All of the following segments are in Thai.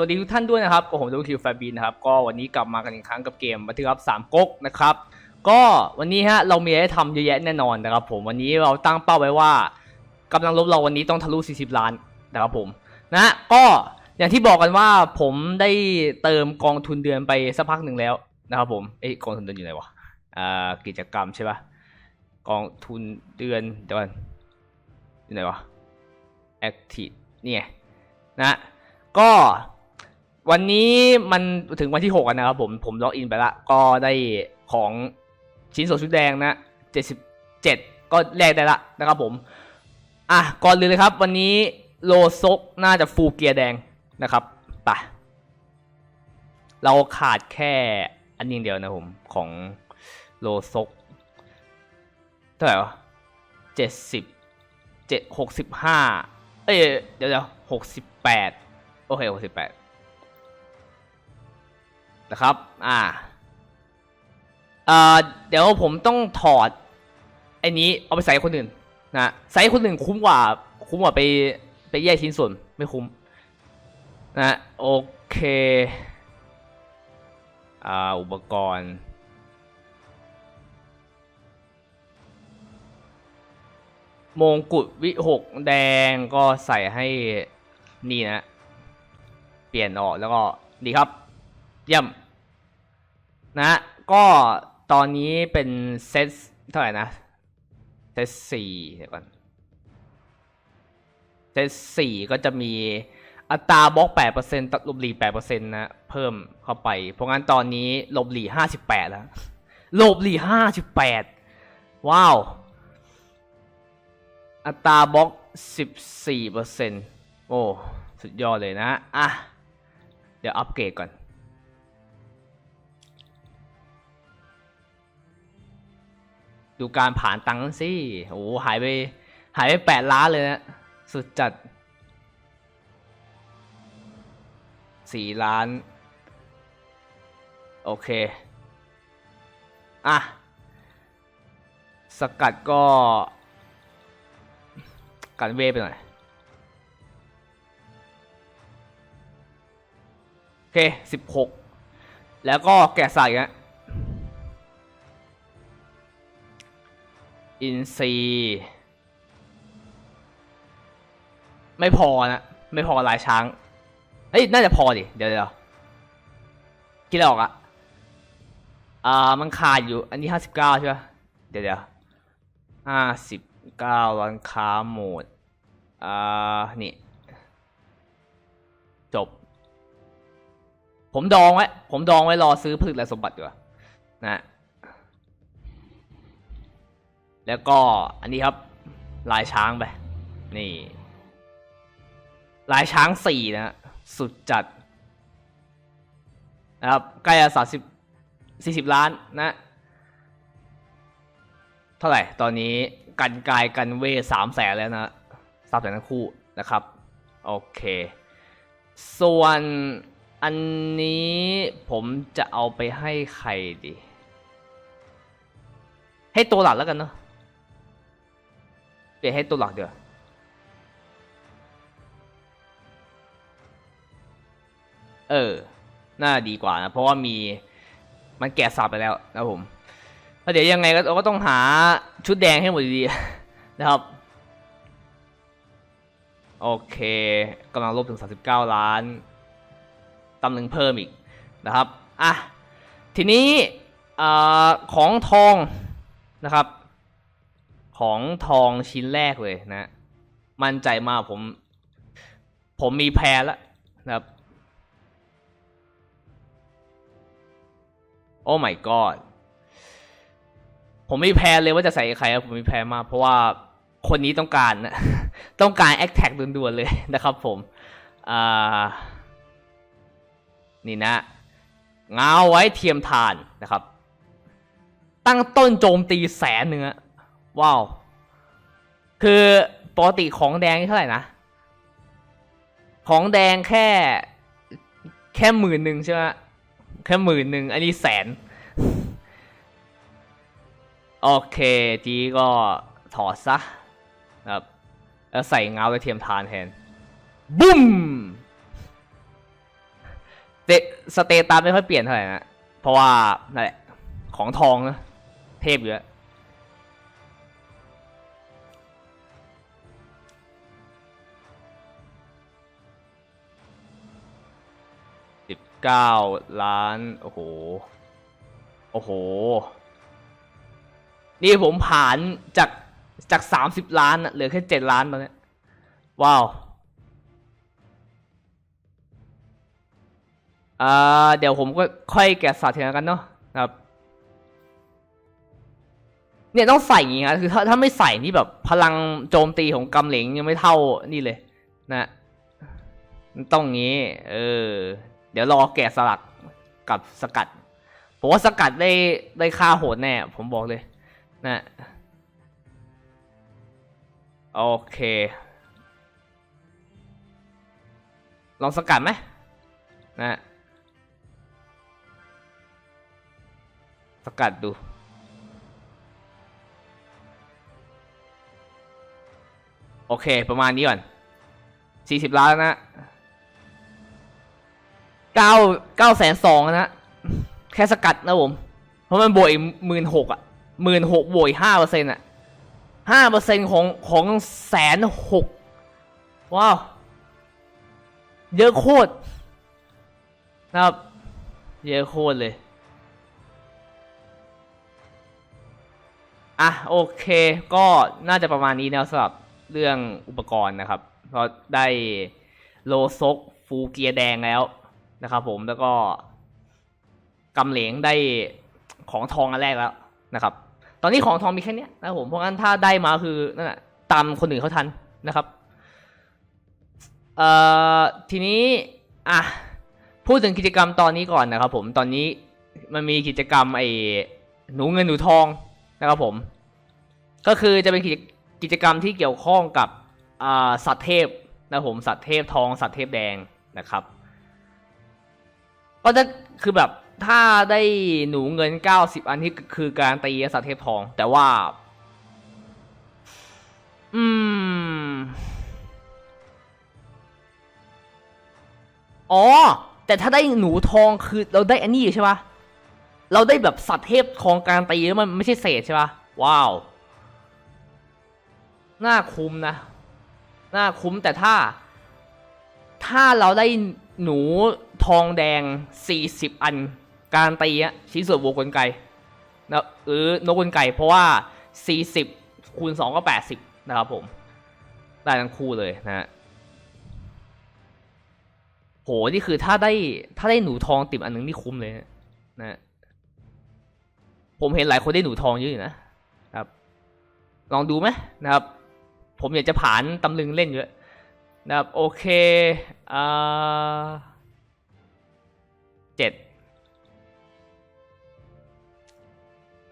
วัสดีทุกท่านด้วยนะครับก็ผมดูคิวแฟบินนะครับ ก็วันนี้กลับมากันอีกครั้งกับเกมบันทึกรับสามก๊กนะครับ ก็วันนี้ฮะเรามีอะไรให้ทำเยอะแยะแน่นอนนะครับผมวันนี้เราตั้งเป้าไว้ว่ากำลังลบเราวันนี้ต้องทะลุ 40 ล้านนะครับผมนะก็อย่างที่บอกกันว่าผมได้เติมกองทุนเดือนไปสักพักหนึ่งแล้วนะครับผมเอ้กองทุนเดือนอยู่ไหนวะอ่ากิจกรรมใช่ปะกองทุนเดือนเดี๋ยวก่อนอยู่ไหนวะ active เนี่ยนะก็ วันนี้มันถึงวันที่6กันะครับผมผมล็อกอินไปละ ก็ได้ของชิ้นส่วนชุดแดงนะ77ก็แลกได้ละนะครับผม อะก่อนเลยเลยครับ วันนี้โลซกน่าจะฟูเกียร์แดงนะครับไปเราขาดแค่อันนี้เดียวนะผม ของโลซกเท่าไหร่วะเจ็ดสิบเจ็ดหกสิบห้าเอ้ยเดี๋ยวเดี๋ยวหกสิบแปดโอเคหกสิบแปด นะครับ อ่าเอ่อเดี๋ยวผมต้องถอดไอ้นี้เอาไปใส่คนอื่นนะใส่ให้คนอื่นคุ้มกว่า คุ้มกว่าไปไปแยกชิ้นส่วนไม่คุ้มนะโอเคอ่าอุปกรณ์มงกุฎวิหกแดงก็ใส่ให้นี่นะ เปลี่ยนออกแล้วก็ดีครับ เยี่ยม นะก็ตอนนี้เป็นเซตเท่าไหร่นะ เซตสี่เดี๋ยวก่อน เซตสี่ก็จะมีอัตราบล็อกแปดเปอร์เซ็นต์ลบหลีแปดเปอร์เซ็นต์นะเพิ่มเข้าไป เพราะงั้นตอนนี้ลบหลีห้าสิบแปดแล้วลบหลีห้าสิบแปดว้าว อัตราบล็อกสิบสี่เปอร์เซ็นต์โอ้ สุดยอดเลยนะ อะ เดี๋ยวอัปเกรดก่อน ดูการผ่านตังค์สิโอ้โหหายไป หายไปแปดล้านเลยนะ สุดจัดสี่ล้าน โอเค อะ สกัดก็กันเวไปหน่อย โอเคสิบหกแล้วก็แกะใส่นะ อินซีไม่พอนะไม่พอลายช้างเฮ้ยน่าจะพอดิ เดี๋ยวเดี๋ยวคิดอออกอะอ่ามันขาดอยู่ อันนี้ห้าสิบเก้าใช่ปะเดี๋ยวเดี๋ยวห้าสิบเก้าร้านค้าโหมดอ่านี่ จบ ผมดองไว้ ผมดองไว้รอซื้อผลึกและสมบัติดีกว่านะ แล้วก็อันนี้ครับลายช้างไป นี่ลายช้างสี่นะสุดจัดนะครับใกล้จะสามสิบสี่สิบล้านนะ เท่าไหร่ตอนนี้กันกายกันเวสามแสนแล้วนะสามแสนทั้งคู่นะครับ โอเค ส่วนอันนี้ผมจะเอาไปให้ใครดี ให้ตัวหลักแล้วกันเนาะ เปลี่ยนให้ตัวหลักเดี๋ยวเออ น่าดีกว่านะ เพราะว่ามีมันแกะสับไปแล้วนะผมแล้วเดี๋ยวยังไงก็เราก็ต้องหาชุดแดงให้หมดดีนะครับ โอเคกำลังลบถึง 39 ล้านตำลึงเพิ่มอีกนะครับ อะ ทีนี้อาของทองนะครับ ของทองชิ้นแรกเลยนะ มั่นใจมากผม ผมมีแพรแล้วนะครับ โอ้ my god ผมมีแพรเลยว่าจะใส่ใครผมมีแพรมากเพราะว่าคนนี้ต้องการนะ ต้องการแอคแท็กด่วนๆเลยนะครับผม อ่า นี่นะเงาไว้เทียมทานนะครับ ตั้งต้นโจมตีแสนหนึ่งอ ว้าว คือปกติของแดงเท่าไหร่นะ ของแดงแค่ แค่หมื่นหนึ่งใช่ไหมแค่หมื่นหนึ่งอันนี้แสน โอเค จีก็ถอดซะครับแล้วใส่เงาไว้เทียมทานแทน บุ้มเตสเตตัสไม่ค่อยเปลี่ยนเท่าไหร่นะ เพราะว่านั่นแหละของทองนะ เทพอยู่แล้ว เก้าล้าน โอ้โห โอ้โห นี่ผมผ่านจาก จากสามสิบล้านเหลือแค่เจ็ดล้านตอนเนี้ยว้าวอ่าเดี๋ยวผมก็ค่อยแกะสัตว์ทีละกันเนาะนะครับเนี่ยต้องใส่อย่างงี้นะคือถ้าถ้าไม่ใส่นี่แบบพลังโจมตีของกำเหลงยังไม่เท่านี่เลย นะมันต้องงี้ เออ เดี๋ยวรอแกะสลักกับสกัด ผมว่าสกัดได้ได้ค่าโหดแน่ ผมบอกเลยนะโอเค ลองสกัดไหมนะสกัดดูโอเค ประมาณนี้ก่อนสี่สิบล้านนะ เก้าเก้าแสนสองนะแค่สกัดนะผม เพราะมันบวกอีกหมื่นหกอะหมื่นหกบวกอีกห้าเปอร์เซ็นต์อะห้าเปอร์เซ็นต์ของของแสนหกว้าว เยอะโคตรนะครับ เยอะโคตรเลย อะ โอเคก็น่าจะประมาณนี้นะสำหรับเรื่องอุปกรณ์นะครับ เราได้โลซกฟูเกียร์แดงแล้ว นะครับผมแล้วก็กำเหลงได้ของทองอันแรกแล้วนะครับ ตอนนี้ของทองมีแค่นี้นะผมเพราะงั้นถ้าได้มาคือนั่นแหละตามคนอื่นเขาทันนะครับเอ่อทีนี้อะพูดถึงกิจกรรมตอนนี้ก่อนนะครับ ผมตอนนี้มันมีกิจกรรมไอ้หนูเงินหนูทองนะครับผม ก็คือจะเป็นกิจกิจกรรมที่เกี่ยวข้องกับสัตว์เทพนะผมสัตว์เทพทองสัตว์เทพแดงนะครับ ก็จะคือแบบถ้าได้หนูเงินเก้าสิบอันที่คือการตีสัตว์เทพทอง แต่ว่า อืม อ๋อ แต่ถ้าได้หนูทองคือเราได้อันนี้อยู่ใช่ปะเราได้แบบสัตว์เทพของการตีแล้วมันไม่ใช่เศษใช่ปะว้าว น่าคุ้มนะ น่าคุ้มแต่ถ้า ถ้าเราได้ หนูทองแดงสี่สิบอัน การตีอะชิ้นส่วนวัวกลไกนะหรือนกกลไกเพราะว่าสี่สิบคูณสองก็แปดสิบนะครับผม ได้ทั้งคู่เลยนะฮะโห นี่คือถ้าได้ถ้าได้หนูทองติ่มอันหนึงนี่คุ้มเลยนะนะ ผมเห็นหลายคนได้หนูทองเยอะอยู่นะครับ ลองดูไหมนะครับ ผมอยากจะผ่านตำลึงเล่นเยอะ นะครับโอเคอ่าเจ็ด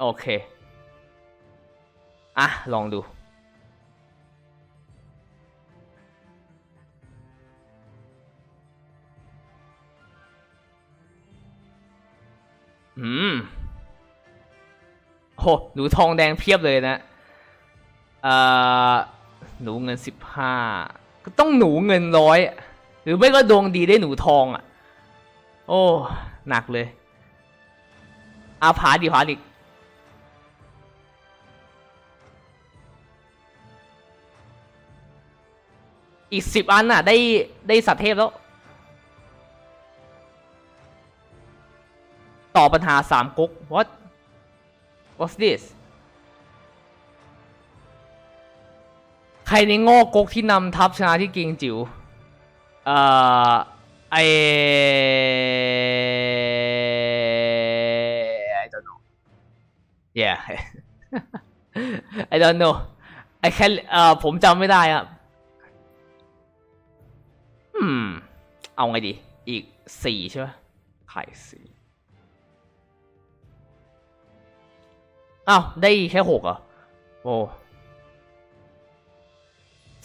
โอเค อะ ลองดู อืมโอ้หนูทองแดงเพียบเลยนะ เอ่อ หนูเงินสิบห้า ต้องหนูเงินร้อยหรือไม่ก็ดวงดีได้หนูทองอะ โอ้หนักเลย อาผาดิผาดิกอีกสิบอันน่ะ ได้ได้สัตว์เทพแล้ว ต่อปัญหาสามก๊ก what what's this ใครในโง่ก๊กที่นำทัพชนะที่กิงจิ๋วเอ่อไอ I don't know yeah I don't know I can เอ่อผมจำไม่ได้อะอืม เอาไงดี อีกสี่ใช่ไหมไข่สี่อ้าว ได้แค่หกเหรอ โอ้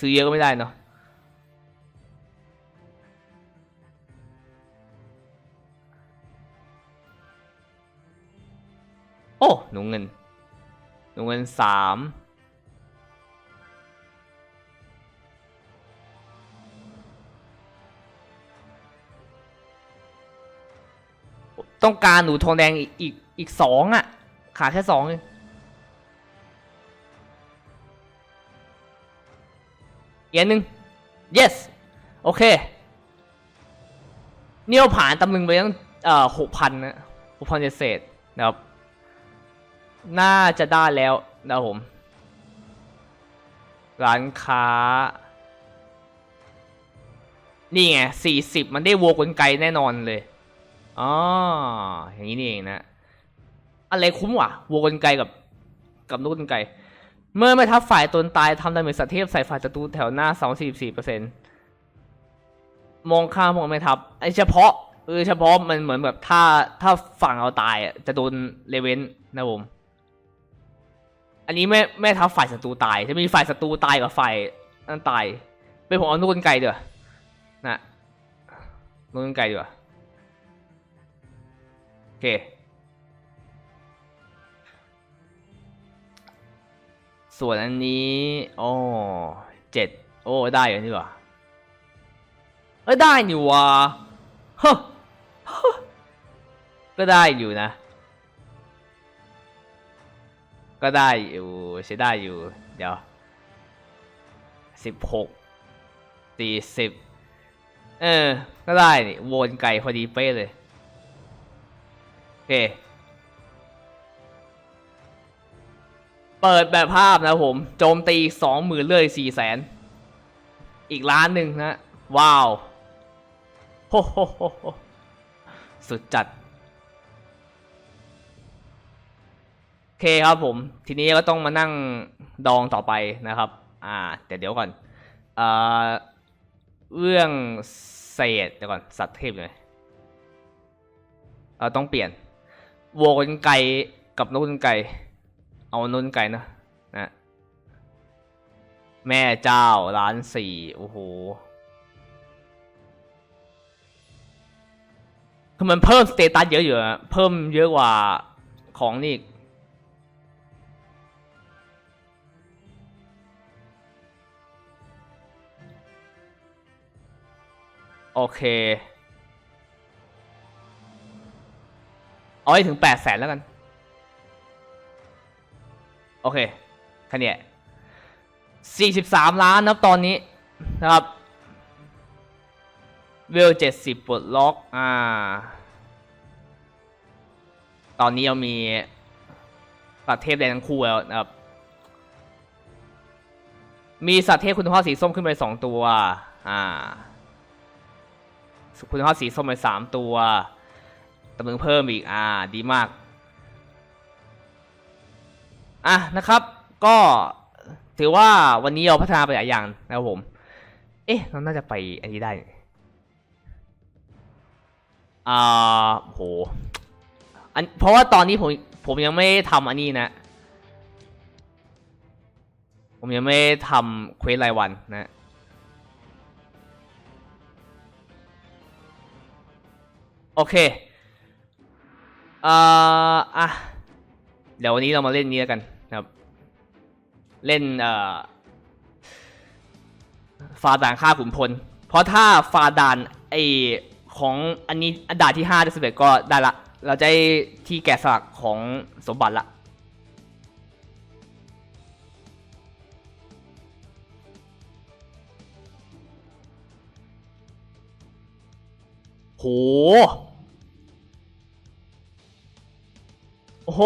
ซื้อเยอะก็ไม่ได้เนาะโอ้ หนูเงิน หนูเงินสามต้องการหนูทองแดงอีกอีกอีกสองอะ ขาดแค่สองเอง อีกนหนึ่ง yes โอเคนี่เราผ่านตำลึงไปตั้งเอ่อหกพันนะหกพันเศษนะครับ น่าจะได้แล้วนะผม ร้านค้า นี่ไงสี่สิบมันได้วัวกลไกแน่นอนเลยอ๋ออย่างนี้นี่เองนะ อะไรคุ้มวะวัวกลไกกับกับลูกกลไก เมื่อไม่ทับฝ่ายตนตายทำดาเมจสัตว์เทพใส่ฝ่ายศัตรูแถวหน้าสองสี่สี่เปอร์เซ็นต์มองข้ามมองไม่ทับไอเฉพาะเออเฉพาะมันเหมือนแบบถ้าถ้าฝั่งเราตายจะโดนเลเวนนะผมอันนี้ไม่ไม่ทับฝ่ายศัตรูตายจะมีฝ่ายศัตรูตายกับฝ่ายนั่นตายเป็นผมเอาลูกกลไกเดี๋ยวานะลูกกลไกดีกว่าโอเค ส่วนอันนี้โอ้เจ็ดโอ้ได้อยู่นี่ว่าเอ้ได้อยู่ว่ะฮะฮะก็ได้อยู่นะ ก็ได้อยู่ใช้ได้อยู่ เดี๋ยวสิบหกสี่สิบเออ ก็ได้นี่วนไก่พอดีเป๊ะเลย โอเค เปิดแบบภาพนะผม โจมตีสองหมื่นเลยสี่แสน อีกล้านหนึ่งนะ ว้าวโฮโฮโฮสุดจัด โอเคครับผม ทีนี้ก็ต้องมานั่งดองต่อไปนะครับ อ่า แต่เดี๋ยวก่อน เอ่าเรื่องเศษเดี๋ยวก่อน สัตว์เทพเลยเราต้องเปลี่ยนวัวกลไก่กับนกกลไก่ เอานกกลไก่นะนะแม่เจ้าล้านสี่โอ้โหคือมันเพิ่มสเตตัสเยอะอยู่อะเพิ่มเยอะกว่าของนี่โอเค เอาให้ถึงแปดแสนแล้วกัน โอเคแค่เนี้สี่สิบสามล้านนับตอนนี้นะครับเวลเจ็ดสิบปลดล็อก อ่า ตอนนี้เรามีสัตว์เทพแดงทั้งคู่แล้วนะครับ มีสัตว์เทพคุณภาพสีส้มขึ้นไปสองตัว อ่า คุณภาพสีส้มไปสามตัวตำลึงเพิ่มอีก อ่า ดีมาก อะนะครับ ก็ถือว่าวันนี้เราพัฒนาไปหลายอย่างนะครับผม เอ๊ะเราน่าจะไปอันนี้ได้อ่าโหอันเพราะว่าตอนนี้ผมผมยังไม่ทำอันนี้นะ ผมยังไม่ทำเควสรายวันนะโอเคอ่ออะเดี๋ยววันนี้เรามาเล่นนี้แล้วกัน เล่นเอ่อฟาด่านฆ่าขุนพล เพราะถ้าฟาด่านไอของอันนี้อันดาที่ห้าที่สิบเอ็ดก็ได้ละ เราจะได้ที่แกะสลักของสมบัติละโห โอ้โห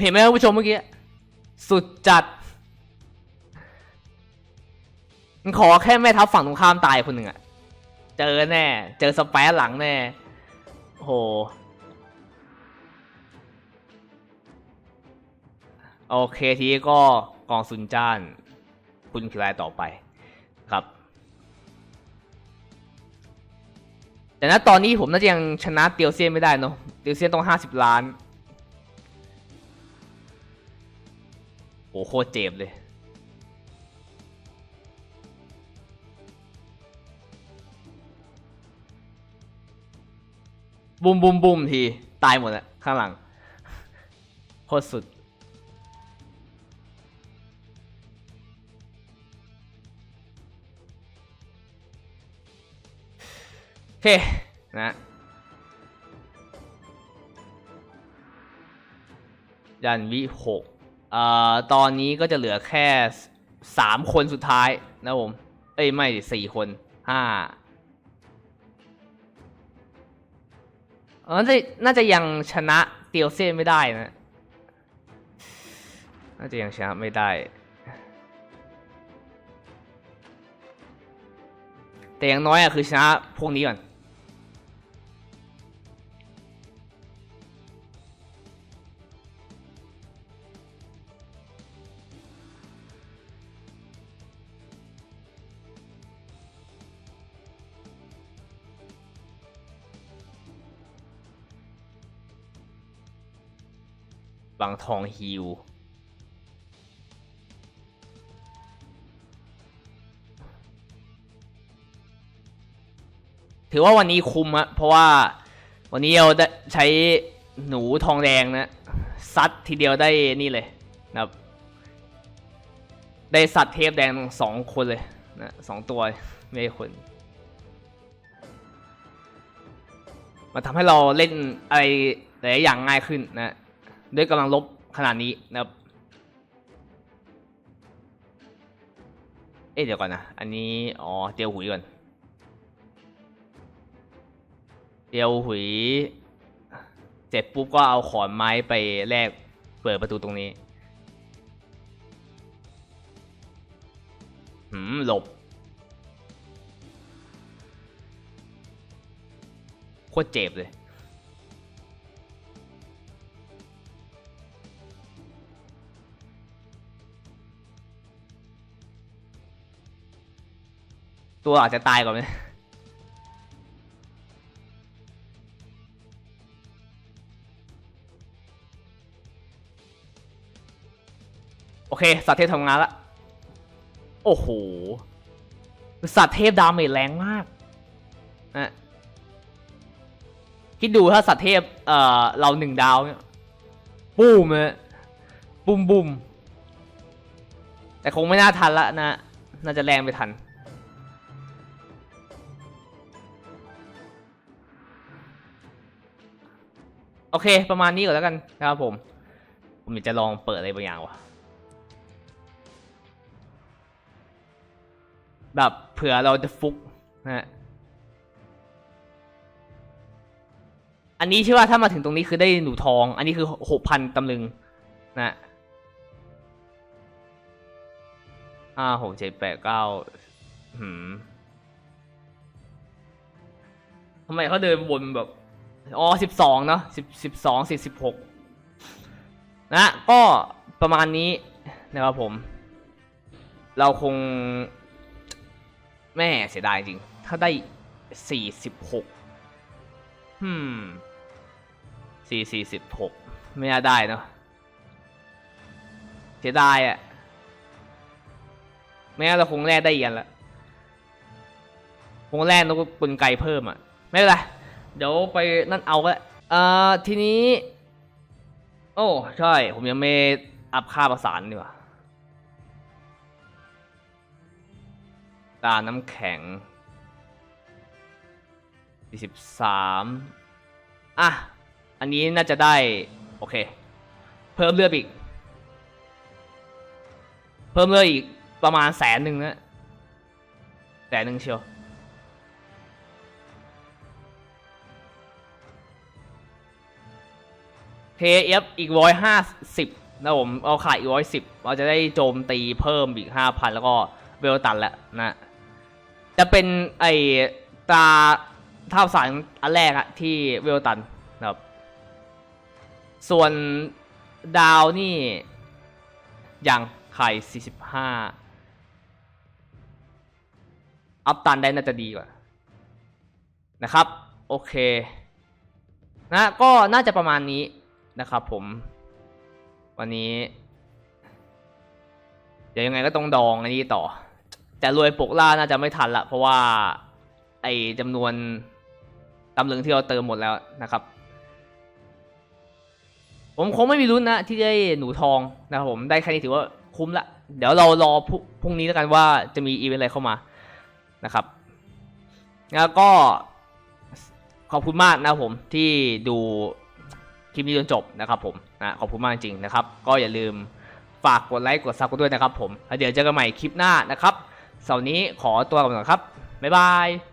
เห็นไหมครับผู้ชมเมื่อกี้ สุดจัดมันขอแค่แม่ทัพฝั่งตรงข้ามตายคนหนึ่งอะเจอแน่ เจอสแปซหลังแน่โหโอเคทีก็กองซุนจ้าน คุณคือรายต่อไปครับ แต่ณตอนนี้ผมน่าจะยังชนะเตียวเซียนไม่ได้เนอะเตียวเซียนต้องห้าสิบล้าน โหโคตรเจ็บเลย บุมบุมบุมที ตายหมดแล้วข้างหลัง โคตรสุดโอเค นะยันวิหก ตอนนี้ก็จะเหลือแค่สามคนสุดท้ายนะผม เอ้ยไม่สี่คนห้าเออน่าจะน่าจะยังชนะเตียวเซ่ไม่ได้นะ น่าจะยังชนะไม่ได้ แต่อย่างน้อยอะคือชนะพวกนี้ก่อน บางทองฮิวถือว่าวันนี้คุ้มอะเพราะว่าวันนี้เราได้ใช้หนูทองแดงนะซัดทีเดียวได้นี่เลยนะครับได้สัตว์เทพแดงสองคนเลยนะสองตัวไม่คนมันทำให้เราเล่นอะไรหลายอย่างง่ายขึ้นนะ ด้วยกำลังลบขนาดนี้นะครับ เอ๊ะเดี๋ยวก่อนนะ อันนี้ อ๋อ เตียวหุยก่อน เตียวหุย เสร็จปุ๊บก็เอาขอนไม้ไปแลกเปิดประตูตรงนี้หืม หลบ โคตรเจ็บเลย ตัวอาจจะตายก่อนไหมโอเค สัตว์เทพทำงานละ โอ้โห สัตว์เทพดาเมจแรงมากนะคิดดูถ้าสัตว์เทพ เอ่อ เราหนึ่งดาวเนี่ยปุ้มเลยบุมบุมแต่คงไม่น่าทันละนะ น่าจะแรงไปทัน โอเค ประมาณนี้ก่อนแล้วกันนะครับผม ผมจะลองเปิดอะไรบางอย่างวะแบบเผื่อเราจะฟุกนะฮะอันนี้ใช่ว่าถ้ามาถึงตรงนี้คือได้หนูทอง อันนี้คือหกพันตำลึงนะห้าหกเจ็ดแปดเก้าหืมทำไมเขาเดินวนแบบ อ๋อสิบสองเนาะสิบสิบสองสิบสิบหกนะก็ประมาณนี้นะครับผม เราคงแม่เสียดายจริง ถ้าได้สี่สิบหก hmm สี่สี่สิบหกไม่น่าได้เนาะเสียดายอะ่ะไม่งั้นเราคงแลกได้อีกอันละคงแลกนกกลไกเพิ่มอะไม่เป็นไร เดี๋ยวไปนั่นเอาก็ได้อ่อทีนี้ โอ้ ใช่ ผมยังไม่อัพค่าประสานดีกว่าตาน้ำแข็ง43อะ อันนี้น่าจะได้ โอเค เพิ่มเลือดอีก เพิ่มเลือดอีกประมาณแสนหนึ่งนะแสนหนึ่งเชียว เทเอฟอีกร้อยห้าสิบนะผมเอาขายอีกร้อยสิบเราจะได้โจมตีเพิ่มอีกห้าพันแล้วก็เวลตันแล้วนะ จะเป็นไอตาท่าสารอันแรกอะที่เวลตันนะครับ ส่วนดาวนี่ยังไข่ 45 อัพตันได้น่าจะดีกว่า นะครับ โอเค นะก็น่าจะประมาณนี้ นะครับผม วันนี้เดี๋ยวยังไงก็ต้องดองอันนี้ต่อ แต่รวยปกล่าน่าจะไม่ทันละ เพราะว่า ไอจำนวนตำลึงที่เราเติมหมดแล้วนะครับ ผมคงไม่มีลุ้นนะ ที่ได้หนูทองนะครับผมได้แค่นี้ถือว่าคุ้มละ เดี๋ยวเรารอพรุ่งพรุ่งนี้แล้วกันว่าจะมีอีเวนต์อะไรเข้ามานะครับ แล้วก็ขอบคุณมากนะครับผมที่ดู คลิปนี้จนจบนะครับผมนะขอบคุณมากจริงๆนะครับ ก็อย่าลืมฝากกดไลค์กดซับกันด้วยนะครับผมแล้วเดี๋ยวเจอกันใหม่คลิปหน้านะครับเสาร์นี้ขอตัวก่อนก่อนครับบ๊ายบาย